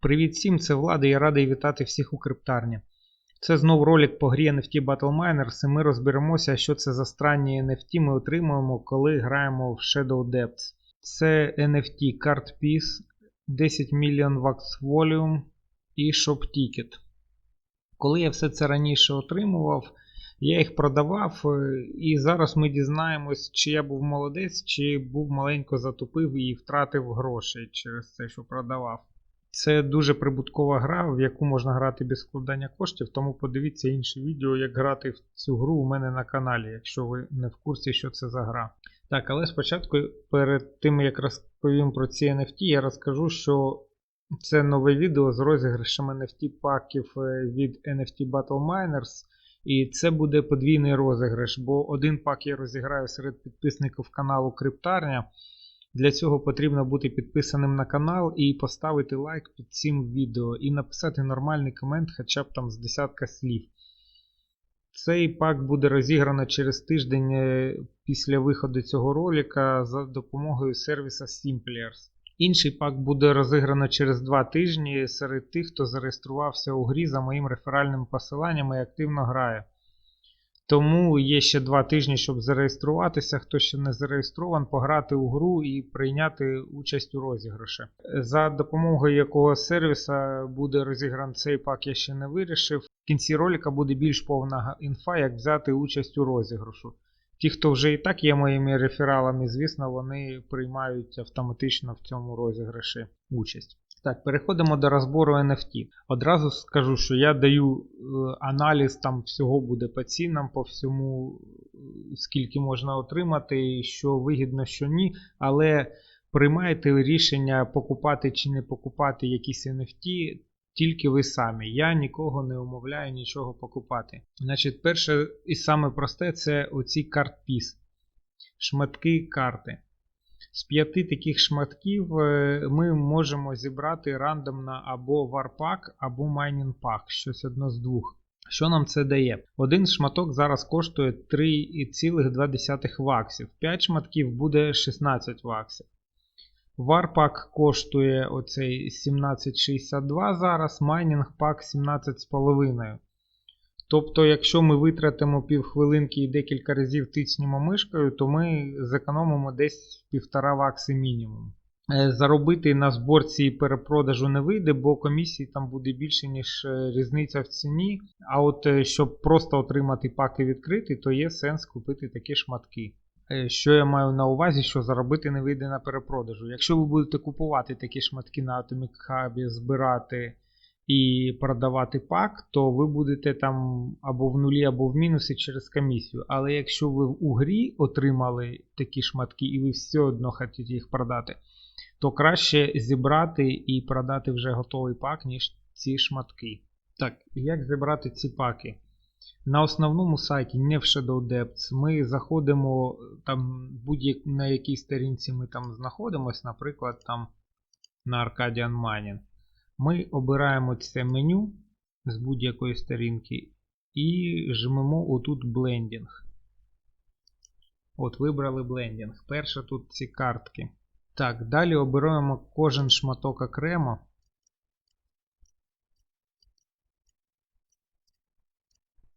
Привіт всім, це Влада я радий вітати всіх у криптарні. Це знов ролик по грі NFT Battle Miners, і ми розберемося, що це за странні NFT ми отримуємо, коли граємо в Shadow Depths. Це NFT Card Piece, 10 мільйон Wax Volume і Shop Ticket. Коли я все це раніше отримував, я їх продавав, е, і зараз ми дізнаємось, чи я був молодець, чи був маленько затупив і втратив гроші через це, що продавав. Це дуже прибуткова гра, в яку можна грати без складання коштів, тому подивіться інше відео, як грати в цю гру у мене на каналі, якщо ви не в курсі, що це за гра. Так, але спочатку, перед тим як розповім про ці NFT, я розкажу, що це нове відео з розіграшем NFT паків е, від NFT Battle Miners. І це буде подвійний розіграш, бо один пак я розіграю серед підписників каналу Криптарня. Для цього потрібно бути підписаним на канал і поставити лайк під цим відео і написати нормальний комент хоча б там з десятка слів. Цей пак буде розіграно через тиждень е, після виходу цього ролика за допомогою сервіса Simpliers. Інший пак буде розіграно через 2 тижні серед тих, хто зареєструвався у грі за моїм реферальним посиланням і активно грає. Тому є ще 2 тижні, щоб зареєструватися. Хто ще не зареєстрован, пограти у гру і прийняти участь у розіграші. За допомогою якого сервіса буде розігран цей пак, я ще не вирішив. В кінці ролика буде більш повна інфа, як взяти участь у розіграшу. Ті, хто вже і так є моїми рефералами, звісно, вони приймають автоматично в цьому розіграші участь. Так, переходимо до розбору NFT. Одразу скажу, що я даю е, аналіз там всього буде по цінам, по всьому, е, скільки можна отримати, що вигідно, що ні. Але приймаєте рішення покупати чи не покупати якісь NFT. Тільки ви самі. Я нікого не умовляю нічого покупати. Значить, перше і саме просте це оці картпіс. Шматки карти. З п'яти таких шматків е, ми можемо зібрати рандомно або варпак, або майнінг-пак, щось одно з двох. Що нам це дає? Один шматок зараз коштує 3,2 ваксів. 5 шматків буде 16 ваксів. Варпак коштує оцей 1762 зараз, майнінг пак 17,5. Тобто, якщо ми витратимо півхвилинки і декілька разів тицнемо мишкою, то ми зекономимо десь півтора вакси мінімум. Е, Заробити на зборці і перепродажу не вийде, бо комісії там буде більше, ніж е, різниця в ціні. А от е, щоб просто отримати паки відкриті, то є сенс купити такі шматки. Що я маю на увазі, що заробити не вийде на перепродажу. Якщо ви будете купувати такі шматки на Atomic Hub, збирати і продавати пак, то ви будете там або в нулі, або в мінусі через комісію. Але якщо ви у грі отримали такі шматки і ви все одно хочете їх продати, то краще зібрати і продати вже готовий пак, ніж ці шматки. Так, як зібрати ці паки? На основному сайті, не в Shadow Depths, ми заходимо там будь на якій сторінці ми там знаходимося, наприклад, там на Arcadian Mining. Ми обираємо це меню з будь-якої сторінки і жмемо отут блендінг. От, вибрали блендінг. Перше тут ці картки. Так, далі обираємо кожен шматок окремо.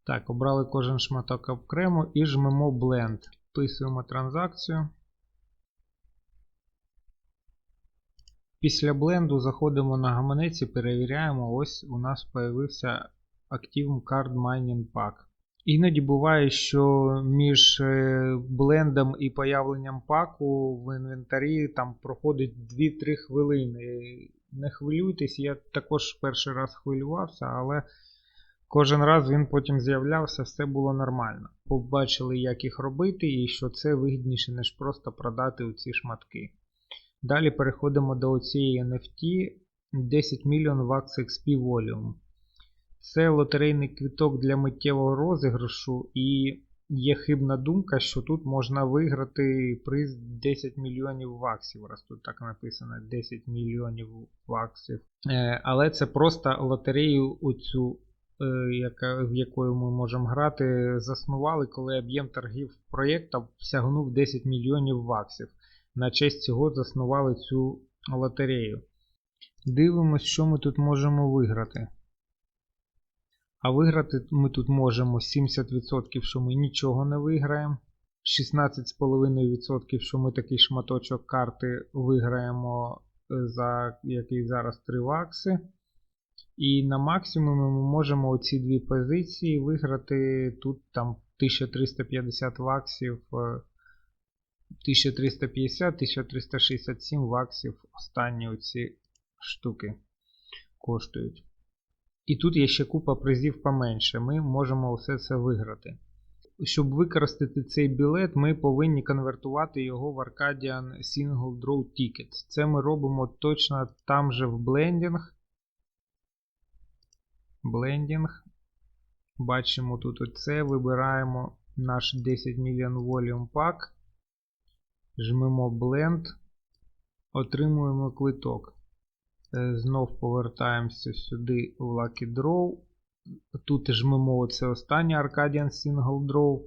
Так, обрали кожен шматок окремо і жмемо Blend. Вписуємо транзакцію. Після бленду заходимо на гаманець і перевіряємо, ось у нас з'явився Active Card Mining Pack. Іноді буває, що між блендом і появленням паку в інвентарі там проходить 2-3 хвилини. Не хвилюйтесь, я також перший раз хвилювався, але кожен раз він потім з'являвся, все було нормально. Побачили, як їх робити, і що це вигідніше, ніж просто продати оці шматки. Далі переходимо до цієї NFT 10 мільйон Wax XP Volume. Це лотерейний квіток для миттєвого розіграшу, і є хибна думка, що тут можна виграти приз 10 мільйонів ваксів. Раз тут так написано 10 мільйонів ваксів. Е, але це просто лотерею, оцю, е, яка, в якою ми можемо грати, заснували, коли об'єм торгів проєкту сягнув 10 мільйонів ваксів. На честь цього заснували цю лотерею. Дивимось, що ми тут можемо виграти. А виграти ми тут можемо 70%, що ми нічого не виграємо. 16,5%, що ми такий шматочок карти виграємо е, за який зараз 3 вакси. І на максимумі ми можемо оці дві позиції виграти тут там 1350 ваксів, е, 1350-1367 ваксів останні оці штуки коштують. І тут є ще купа призів поменше. Ми можемо все це виграти. Щоб використати цей білет, ми повинні конвертувати його в Arcadian Single Draw Tickets. Це ми робимо точно там же в блендінг. Блендінг. Бачимо тут оце. Вибираємо наш 10 мільйон Volume Pack. Жмемо Blend. Отримуємо квиток. Е, Знов повертаємося сюди в Lucky Draw. Тут жмемо оце останнє Arcadian Single Draw.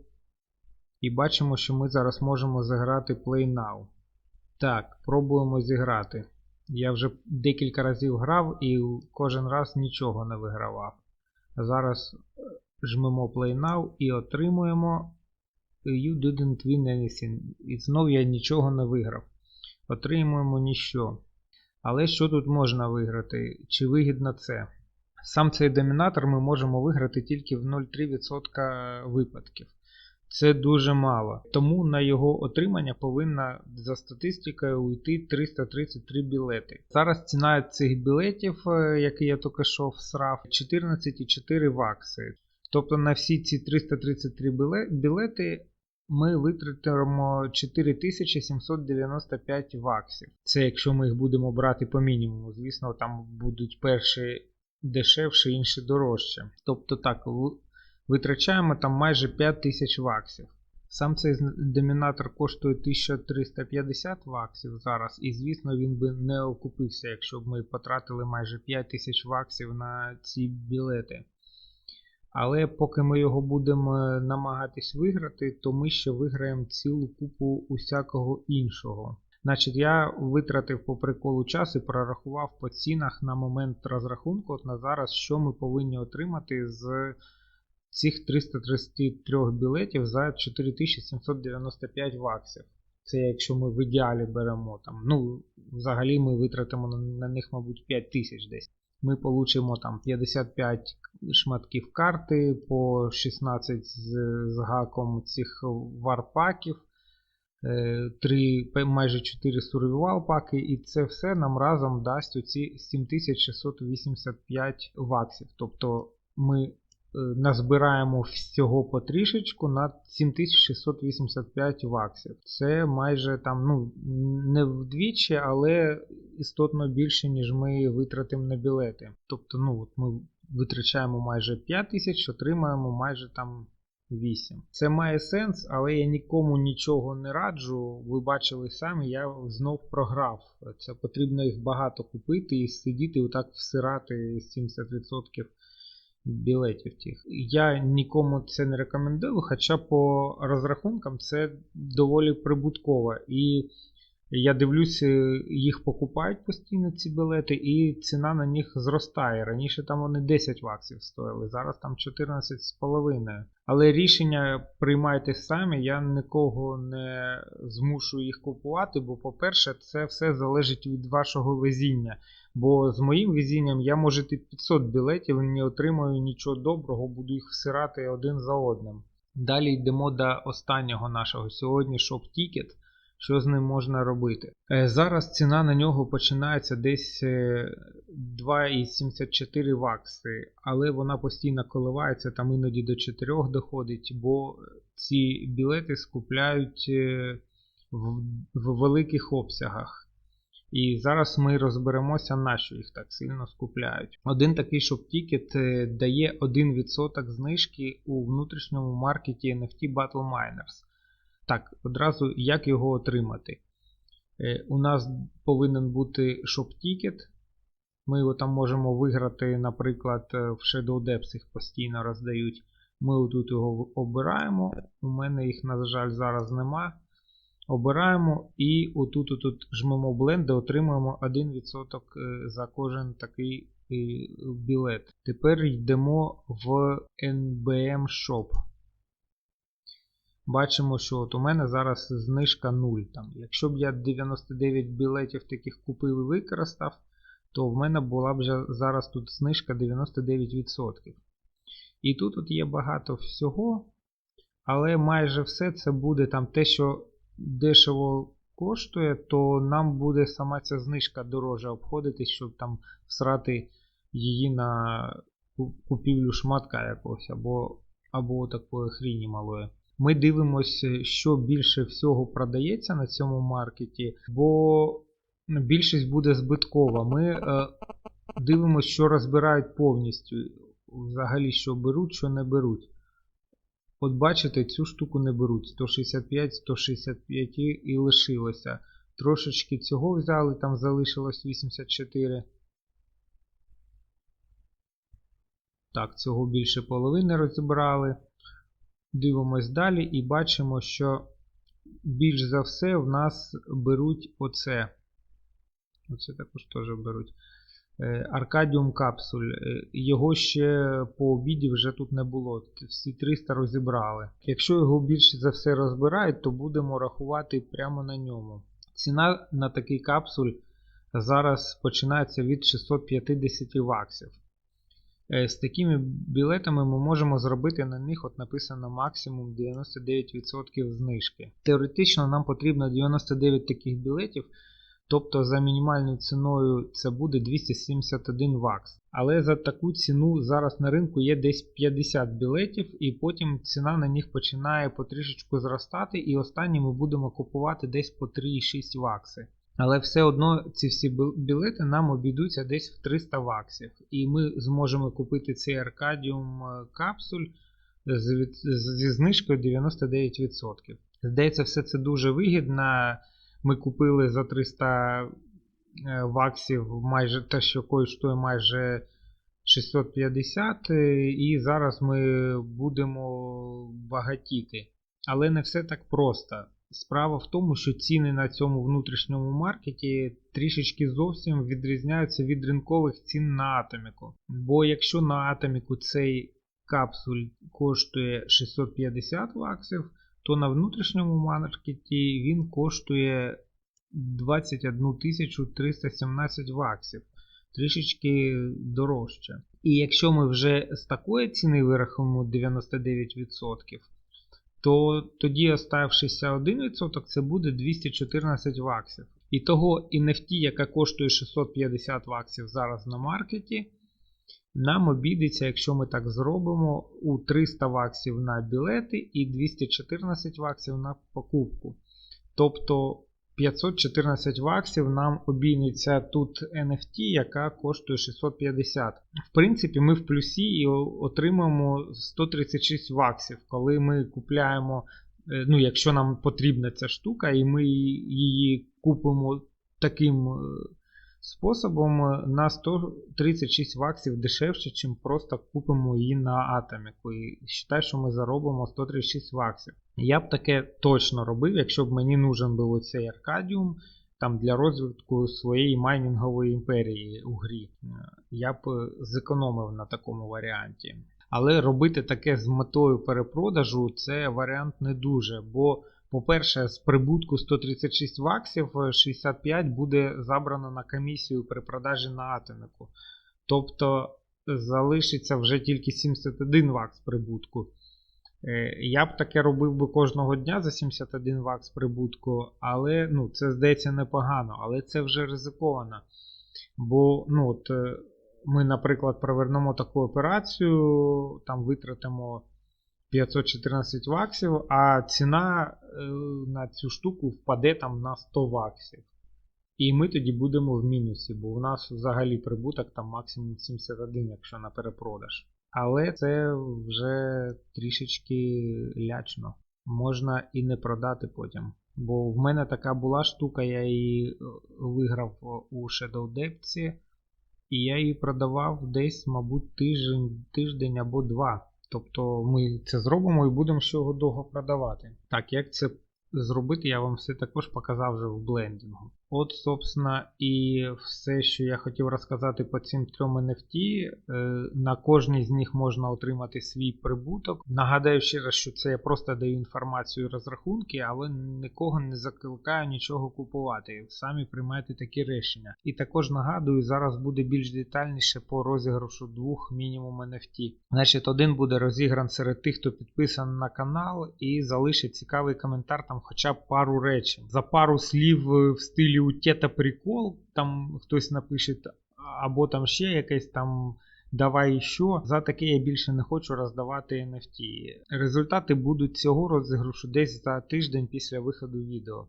І бачимо, що ми зараз можемо заграти Play Now. Так, пробуємо зіграти. Я вже декілька разів грав і кожен раз нічого не вигравав. Зараз е, жмемо Play Now і отримуємо You didn't win anything. І знов я нічого не виграв. Отримуємо ніщо. Але що тут можна виграти? Чи вигідно це? Сам цей домінатор ми можемо виграти тільки в 0,3% випадків. Це дуже мало. Тому на його отримання повинна за статистикою уйти 333 білети. Зараз ціна цих білетів, е, які я тільки що всрав, 14,4 вакси. Тобто на всі ці 333 білети ми витратимо 4795 ваксів. Це якщо ми їх будемо брати по мінімуму. Звісно, там будуть перші дешевше, інші дорожче. Тобто так, витрачаємо там майже 5000 ваксів. Сам цей домінатор коштує 1350 ваксів зараз, і звісно він би не окупився, якщо б ми потратили майже 5000 ваксів на ці білети. Але поки ми його будемо намагатись виграти, то ми ще виграємо цілу купу усякого іншого. Значить, я витратив по приколу час і прорахував по цінах на момент розрахунку от на зараз, що ми повинні отримати з цих 333 білетів за 4795 ваксів. Це якщо ми в ідеалі беремо там. Ну, взагалі ми витратимо на, на них, мабуть, 5 тисяч десь. Ми получимо там 55 шматків карти по 16 з, з гаком цих варпаків. 3, майже 4 сурвівал паки, і це все нам разом дасть оці 7685 ваксів. Тобто ми е, назбираємо всього потрішечку на 7685 ваксів. Це майже там, ну, не вдвічі, але істотно більше, ніж ми витратимо на білети. Тобто, ну, от ми витрачаємо майже 5 тисяч, отримаємо майже там 8. Це має сенс, але я нікому нічого не раджу. Ви бачили самі, я знов програв. Це потрібно їх багато купити і сидіти отак всирати 70% білетів тих. Я нікому це не рекомендую, хоча по розрахункам це доволі прибутково. І я дивлюся, їх покупають постійно ці білети, і ціна на них зростає. Раніше там вони 10 ваксів стоїли, зараз там 14,5. Але рішення приймайте самі, я нікого не змушую їх купувати, бо, по-перше, це все залежить від вашого везіння. Бо з моїм везінням я може 500 білетів не отримаю нічого доброго, буду їх всирати один за одним. Далі йдемо до останнього нашого сьогодні шоп-тікет. Що з ним можна робити? Е, Зараз ціна на нього починається десь е, 2,74 вакси, але вона постійно коливається, там іноді до 4 доходить, бо ці білети скупляють е, в, великих обсягах. І зараз ми розберемося, на що їх так сильно скупляють. Один такий шоп-тікет е, дає 1% знижки у внутрішньому маркеті NFT Battle Miners. Так, одразу як його отримати? Е, У нас повинен бути шоп-тікет. Ми його там можемо виграти, наприклад, е, в Shadow Depths їх постійно роздають. Ми тут його обираємо. У мене їх, на жаль, зараз нема. Обираємо і отут отут жмемо Blend, де отримуємо 1% е, за кожен такий білет. Тепер йдемо в NBM Shop. Бачимо, що от у мене зараз знижка 0. Там. Якщо б я 99 білетів таких купив і використав, то в мене була б зараз тут знижка 99%. І тут от є багато всього, але майже все це буде там те, що дешево коштує, то нам буде сама ця знижка дороже обходитись, щоб там всрати її на купівлю шматка якогось або, або такої хріні малої. Ми дивимося, що більше всього продається на цьому маркеті, бо більшість буде збиткова. Ми е, дивимося, що розбирають повністю. Взагалі, що беруть, що не беруть. От бачите, цю штуку не беруть. 165, 165 і лишилося. Трошечки цього взяли, там залишилось 84. Так, цього більше половини розібрали. Дивимось далі і бачимо, що більш за все в нас беруть оце. Оце також теж беруть. Аркадіум капсуль. Е, Його ще по обіді вже тут не було. Всі 300 розібрали. Якщо його більше за все розбирають, то будемо рахувати прямо на ньому. Ціна на такий капсуль зараз починається від 650 ваксів. Е, З такими білетами ми можемо зробити на них, от написано максимум 99% знижки. Теоретично нам потрібно 99 таких білетів, тобто за мінімальною ціною це буде 271 вакс. Але за таку ціну зараз на ринку є десь 50 білетів, і потім ціна на них починає потрішечку зростати, і останні ми будемо купувати десь по 3,6 вакси. Але все одно ці всі білети нам обійдуться десь в 300 ваксів. І ми зможемо купити цей Arcadium е, капсуль зі знижкою 99%. Здається, все це дуже вигідно. Ми купили за 300 е, ваксів майже те, що коштує майже 650, е, і зараз ми будемо багатіти. Але не все так просто. Справа в тому, що ціни на цьому внутрішньому маркеті трішечки зовсім відрізняються від ринкових цін на атоміку. Бо якщо на атоміку цей капсуль коштує 650 ваксів, то на внутрішньому маркеті він коштує 21 317 ваксів. Трішечки дорожче. І якщо ми вже з такої ціни вирахуємо 99%, то тоді оставшися 1% це буде 214 ваксів. І того NFT, яка коштує 650 ваксів зараз на маркеті, нам обійдеться, якщо ми так зробимо, у 300 ваксів на білети і 214 ваксів на покупку. Тобто 514 ваксів нам обійниться тут NFT, яка коштує 650. В принципі, ми в плюсі і отримаємо 136 ваксів, коли ми купляємо, е, ну, якщо нам потрібна ця штука, і ми її купимо таким е, способом е, на 136 ваксів дешевше, чим просто купимо її на атоміку. І вважаю, що ми заробимо 136 ваксів. Я б таке точно робив, якщо б мені нужен був оцей Аркадіум там для розвитку своєї майнінгової імперії у грі. Е, Я б е, зекономив на такому варіанті. Але робити таке з метою перепродажу це варіант не дуже. Бо, по-перше, з прибутку 136 ваксів е, 65 буде забрано на комісію при продажі на атоміку. Тобто залишиться вже тільки 71 вакс прибутку. Е, Я б таке робив би кожного дня за 71 вакс прибутку, але ну, це здається непогано, але це вже ризиковано. Бо ну, от, е, ми, наприклад, провернемо таку операцію, там витратимо 514 ваксів, а ціна е, на цю штуку впаде там на 100 ваксів. І ми тоді будемо в мінусі, бо у нас взагалі прибуток там максимум 71, якщо на перепродаж. Але це вже трішечки лячно. Можна і не продати потім. Бо в мене така була штука, я її е, виграв у Shadow Depths, і я її продавав десь, мабуть, тиждень, тиждень або два. Тобто ми це зробимо і будемо ще його довго продавати. Так, як це зробити, я вам все також показав вже в блендінгу. От, собственно, і все, що я хотів розказати по цим трьом NFT. Е, На кожній з них можна отримати свій прибуток. Нагадаю ще раз, що це я просто даю інформацію розрахунки, але нікого не закликаю нічого купувати. Самі приймайте такі рішення. І також нагадую, зараз буде більш детальніше по розіграшу двох мінімум NFT. Значить, один буде розігран серед тих, хто підписаний на канал і залишить цікавий коментар, там хоча б пару речень. За пару слів е, в стилі у тета прикол, там хтось напише, або там ще якесь там. Давай що. За таке я більше не хочу роздавати NFT. Результати будуть цього розіграшу десь за тиждень після виходу відео.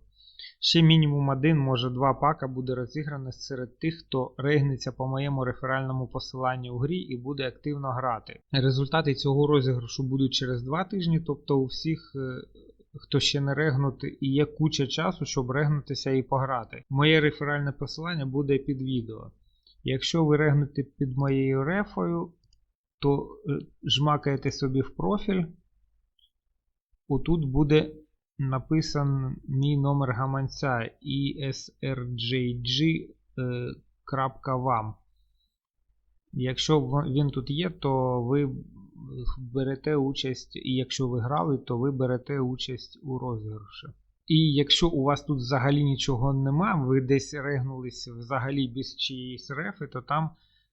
Ще мінімум один, може два пака буде розіграно серед тих, хто регнеться по моєму реферальному посиланню у грі і буде активно грати. Результати цього розіграшу будуть через два тижні, тобто у всіх. Е, Хто ще не регнути і є куча часу, щоб регнутися і пограти. Моє реферальне посилання буде під відео. Якщо ви регнете під моєю рефою, то е, жмакаєте собі в профіль. Отут буде написан мій номер гаманця esrjg.vam. Якщо він тут є, то ви берете участь, і якщо ви грали, то ви берете участь у розіграші. І якщо у вас тут взагалі нічого нема, ви десь регнулись взагалі без чиїсь рефи, то там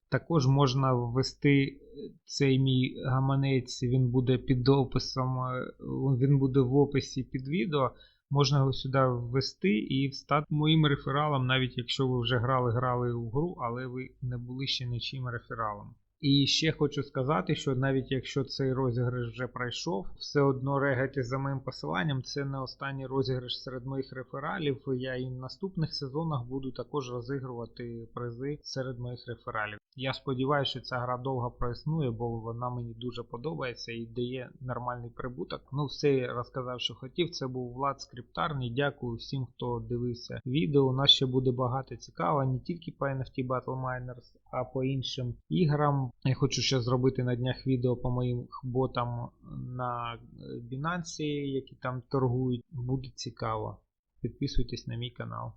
також можна ввести цей мій гаманець, він буде під описом, е, він буде в описі під відео. Можна його сюди ввести і стати моїм рефералом, навіть якщо ви вже грали грали у гру, але ви не були ще нічим рефералом. І ще хочу сказати, що навіть якщо цей розіграш вже пройшов, все одно регайте за моїм посиланням. Це не останній розіграш серед моїх рефералів. Я і в наступних сезонах буду також розігрувати призи серед моїх рефералів. Я сподіваюся, що ця гра довго проіснує, бо вона мені дуже подобається і дає нормальний прибуток. Ну, все я розказав, що хотів. Це був Влад Скриптарний. Дякую всім, хто дивився відео. У нас ще буде багато цікавого, не тільки по NFT Battle Miners, а по іншим іграм. Я хочу ще зробити на днях відео по моїм ботам на Binance, які там торгують. Буде цікаво. Підписуйтесь на мій канал.